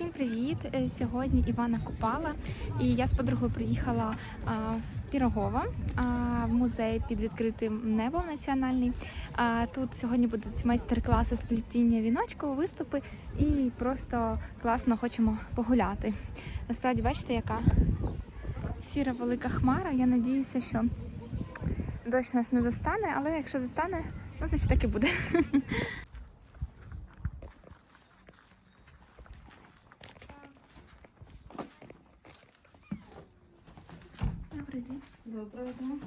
Всім привіт! Е, Сьогодні Івана Купала, і я з подругою приїхала в Пірогово в музей під відкритим небом національний. Тут сьогодні будуть майстер-класи з плетіння віночку, виступи і просто класно хочемо погуляти. Насправді, бачите, яка сіра велика хмара. Я надіюся, що дощ нас не застане, але якщо застане, ну значить так і буде. Добрий день. Доброго дня.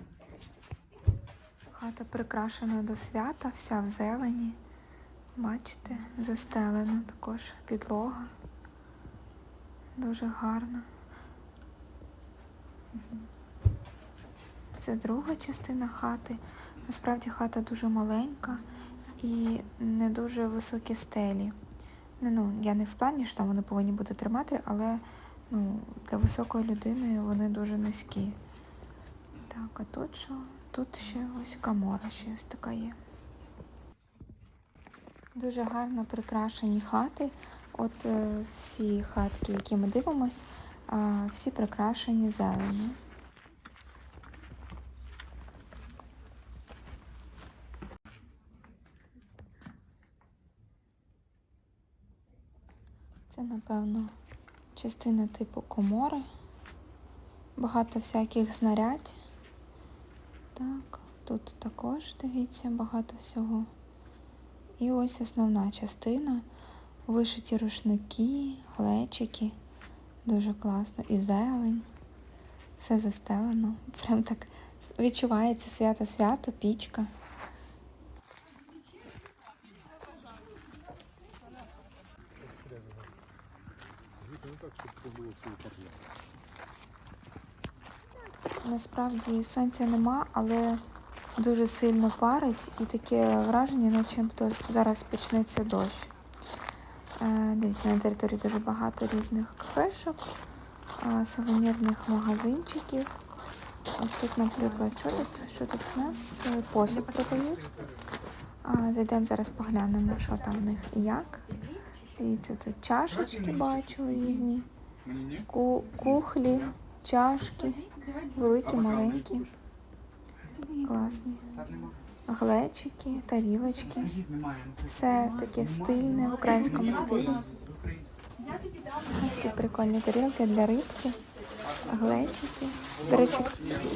Хата прикрашена до свята, вся в зелені. Бачите, застелена також підлога. Дуже гарна. Це друга частина хати. Насправді хата дуже маленька і не дуже високі стелі. Ну, я не в плані, що там вони повинні бути 3 метри, але ну, для високої людини вони дуже низькі. Так, а тут що? Тут ще ось камора ще ось така є. Дуже гарно прикрашені хати. От е, всі хатки, які ми дивимось, всі прикрашені зеленю. Це, напевно, частина типу комори. Багато всяких знарядь. Так, тут також дивіться багато всього. І ось основна частина. Вишиті рушники, глечики. Дуже класно. І зелень. Все застелено. Прям так відчувається свято-свято, пічка. Насправді сонця нема, але дуже сильно парить і таке враження, начебто зараз почнеться дощ. Е, Дивіться, на території дуже багато різних кафешок, е, сувенірних магазинчиків. Ось тут, наприклад, що тут? Що тут у нас? Е, Посуд продають. Зайдемо зараз поглянемо, що там в них і як. Дивіться, тут чашечки бачу різні, кухлі, чашки, великі, маленькі, класні. Глечики, тарілочки. Все таке стильне в українському стилі. Ці прикольні тарілки для рибки, глечики. До речі,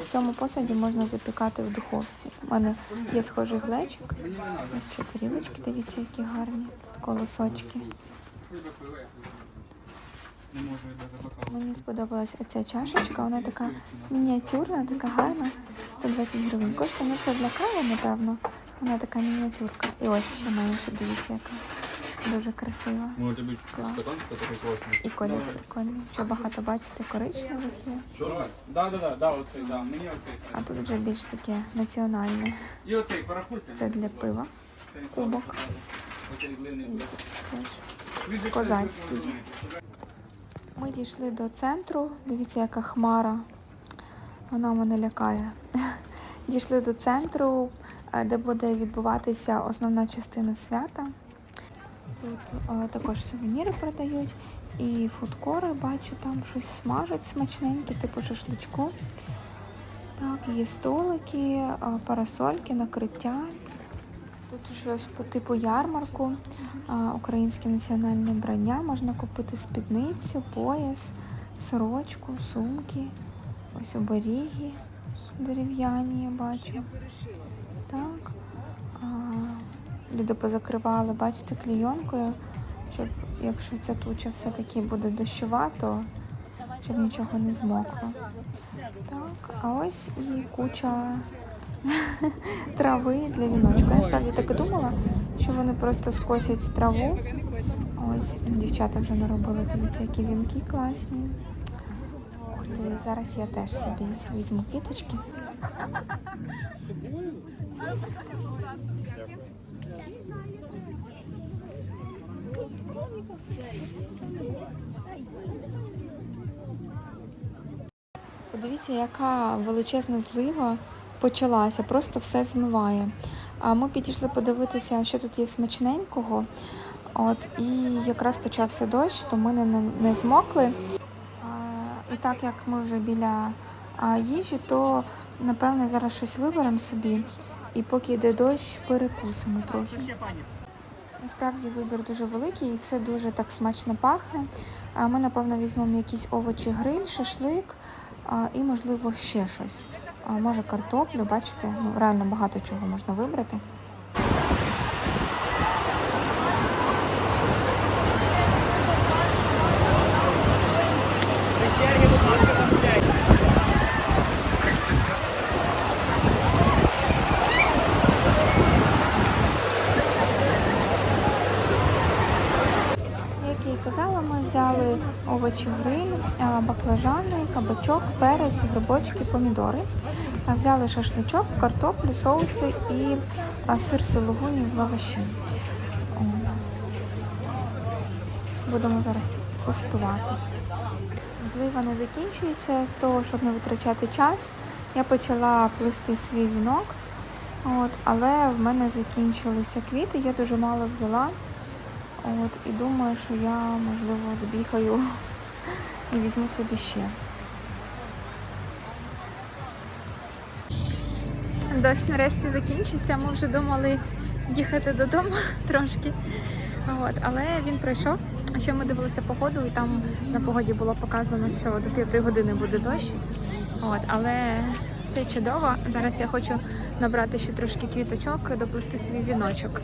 в цьому посаді можна запікати в духовці. У мене є схожий глечик. Ось ще тарілочки, дивіться, які гарні. Тут колосочки. Мені сподобалась оця чашечка, вона така мініатюрна, така гарна. 120 гривень. Коштує, ну це для кави, напевно. Вона така мініатюрка. І ось ще менше, дивіться, яка. Дуже красива. Может быть, Класс. стакан, который классный. І колір прикольний. Ще багато бачите, коричневих є. Да, да, да, да, оцей, да. Мені оцей. А тут вже більш таке національне. І оцей, порахуйте. Це для пива. Кубок. Оцей глиняний. І це теж козацький. Ми дійшли до центру. Дивіться, яка хмара. Вона мене лякає. Дійшли до центру, е, де буде відбуватися основна частина свята. Тут е, також сувеніри продають і фудкори, бачу, там щось смажать смачненьке, типу шашличку. Так, є столики, е, парасольки, накриття. Тут щось по типу ярмарку, українське національне вбрання. Можна купити спідницю, пояс, сорочку, сумки, ось оберіги дерев'яні, я бачу. Так. Люди позакривали, бачите, клійонкою, щоб якщо ця туча все-таки буде дощова, то щоб нічого не змокло. Так, а ось і куча трави для віночка. Я насправді так і думала, що вони просто скосять траву. Ось дівчата вже наробили. Дивіться, які вінки класні. Ух ти, зараз я теж собі візьму квіточки. Подивіться, яка величезна злива почалася, просто все змиває. А ми підійшли подивитися, що тут є смачненького. От, і якраз почався дощ, то ми не, не змокли. І так як ми вже біля їжі, то напевне зараз щось виберемо собі. І поки йде дощ, перекусимо трохи. Насправді вибір дуже великий і все дуже так смачно пахне. Ми, напевно, візьмемо якісь овочі гриль, шашлик і, можливо, ще щось. Може, картоплю, бачите, ну реально багато чого можна вибрати. Казала, ми взяли овочі гриль, баклажани, кабачок, перець, грибочки, помідори. Взяли шашличок, картоплю, соуси і сир сулугуні в лаваші. От. Будемо зараз куштувати. Злива не закінчується, то щоб не витрачати час, я почала плести свій вінок. От, але в мене закінчилися квіти, я дуже мало взяла. От, і думаю, що я, можливо, збігаю і візьму собі ще. Дощ нарешті закінчиться. Ми вже думали їхати додому трошки. От, але він пройшов. А ще ми дивилися погоду, і там на погоді було показано, що до п'яти години буде дощ. От, але все чудово. Зараз я хочу набрати ще трошки квіточок, доплести свій віночок.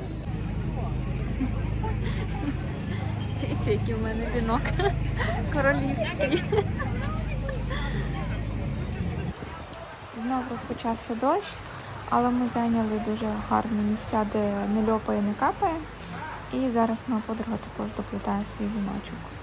Дивіться, який в мене вінок королівський. Знов розпочався дощ, але ми зайняли дуже гарні місця, де не льопає, не капає. І зараз моя подруга також доплетає свій віночок.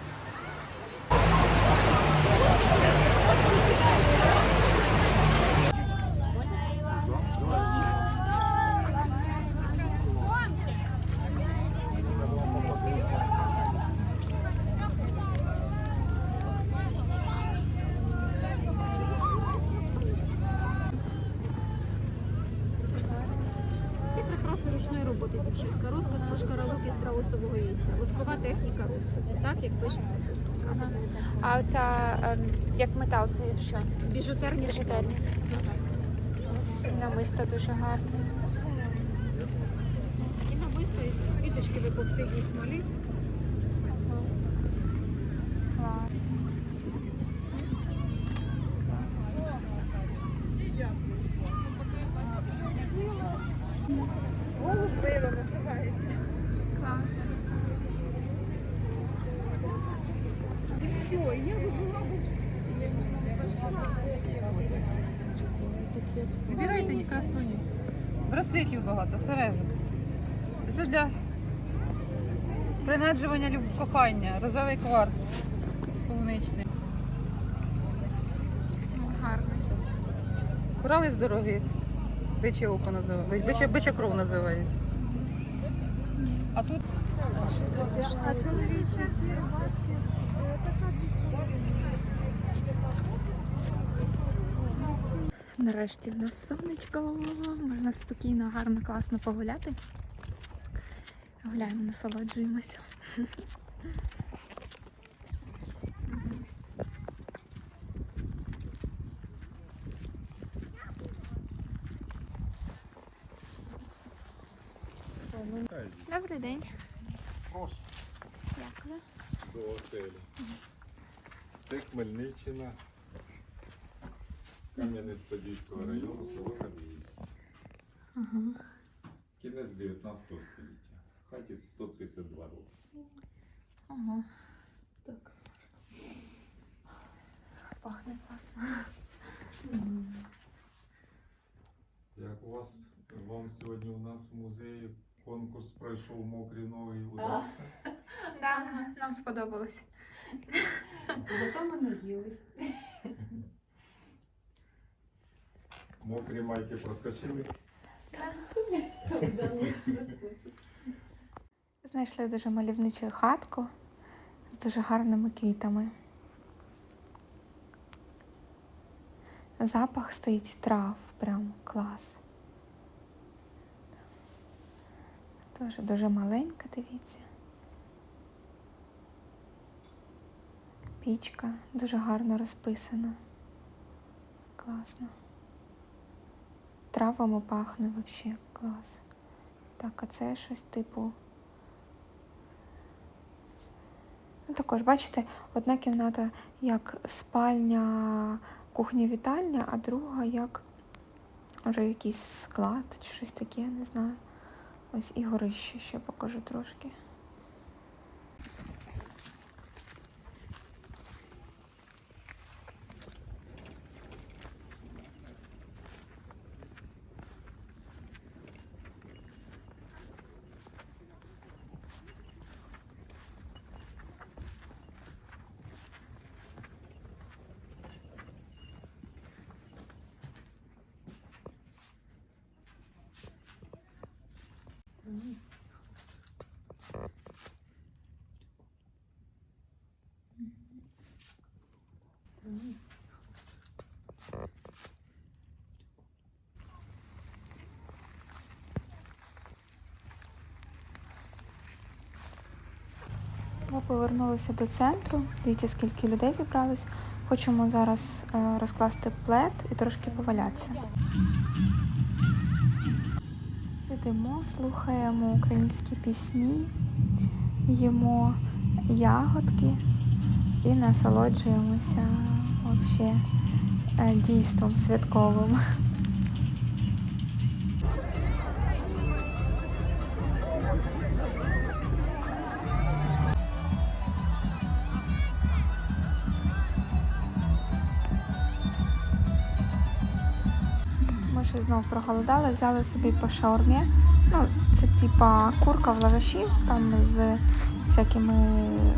Шкаралупі страусового яйця. Воскова техніка розпису, так як пишеться писанка. А оця як метал, це що? Біжутерні Біжутерні. Намисто дуже гарне. І намисто і квіточки в епоксидній смолі. Все, я вибрала. Вибирайте не красуні. Браслетів багато, сережок. Це для принаджування люб- кохання, розовий кварц з полуничним. Гарно. Корали з дорогих. Биче око називається. Биче, бича кров називається. А тут Нарешті в нас сонечко, можна спокійно, гарно, класно погуляти. Гуляємо, насолоджуємося. Добрий день. Прошу. Дякую. До оселі. Це Хмельниччина, Кам'янець-Подільського району, село Кам'янськ. Ага. Кінець 19 століття. Хаті 132 роки. Ага. Так. Пахне класно. Як у вас вам сьогодні у нас в музеї Конкурс пройшов мокрі ноги удався? Да, нам сподобалось. Зато ми наїлись. Мокрі майки проскочили. Знайшли дуже мальовничу хатку з дуже гарними квітами. Запах стоїть трав, прям клас. Теж дуже маленька, дивіться. Пічка дуже гарно розписана. Класно. Травами пахне взагалі клас. Так, а це щось типу. Ну, Також, бачите, одна кімната як спальня, кухня-вітальня, а друга як вже якийсь склад чи щось таке, не знаю. Ось і горище ще покажу трошки. Ми повернулися до центру. Дивіться, скільки людей зібралось. Хочемо зараз е, розкласти плед і трошки повалятися. Сидимо, слухаємо українські пісні, їмо ягодки і насолоджуємося вообще е, дійством святковим. Ми ще знов проголодали, взяли собі по шаурмі. Ну, це типа курка в лаваші, там з всякими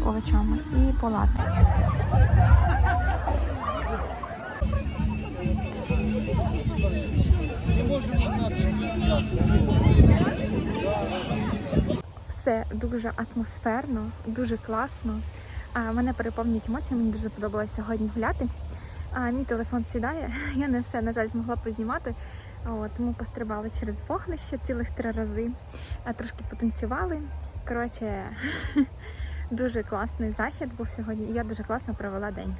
овочами і по латте. Все дуже атмосферно, дуже класно. Мене переповнюють емоції, мені дуже подобалося сьогодні гуляти. А, мій телефон сідає, я не все, на жаль, змогла познімати. О, тому пострибали через вогнище цілих три рази, а трошки потанцювали. Коротше, дуже класний захід був сьогодні, і я дуже класно провела день.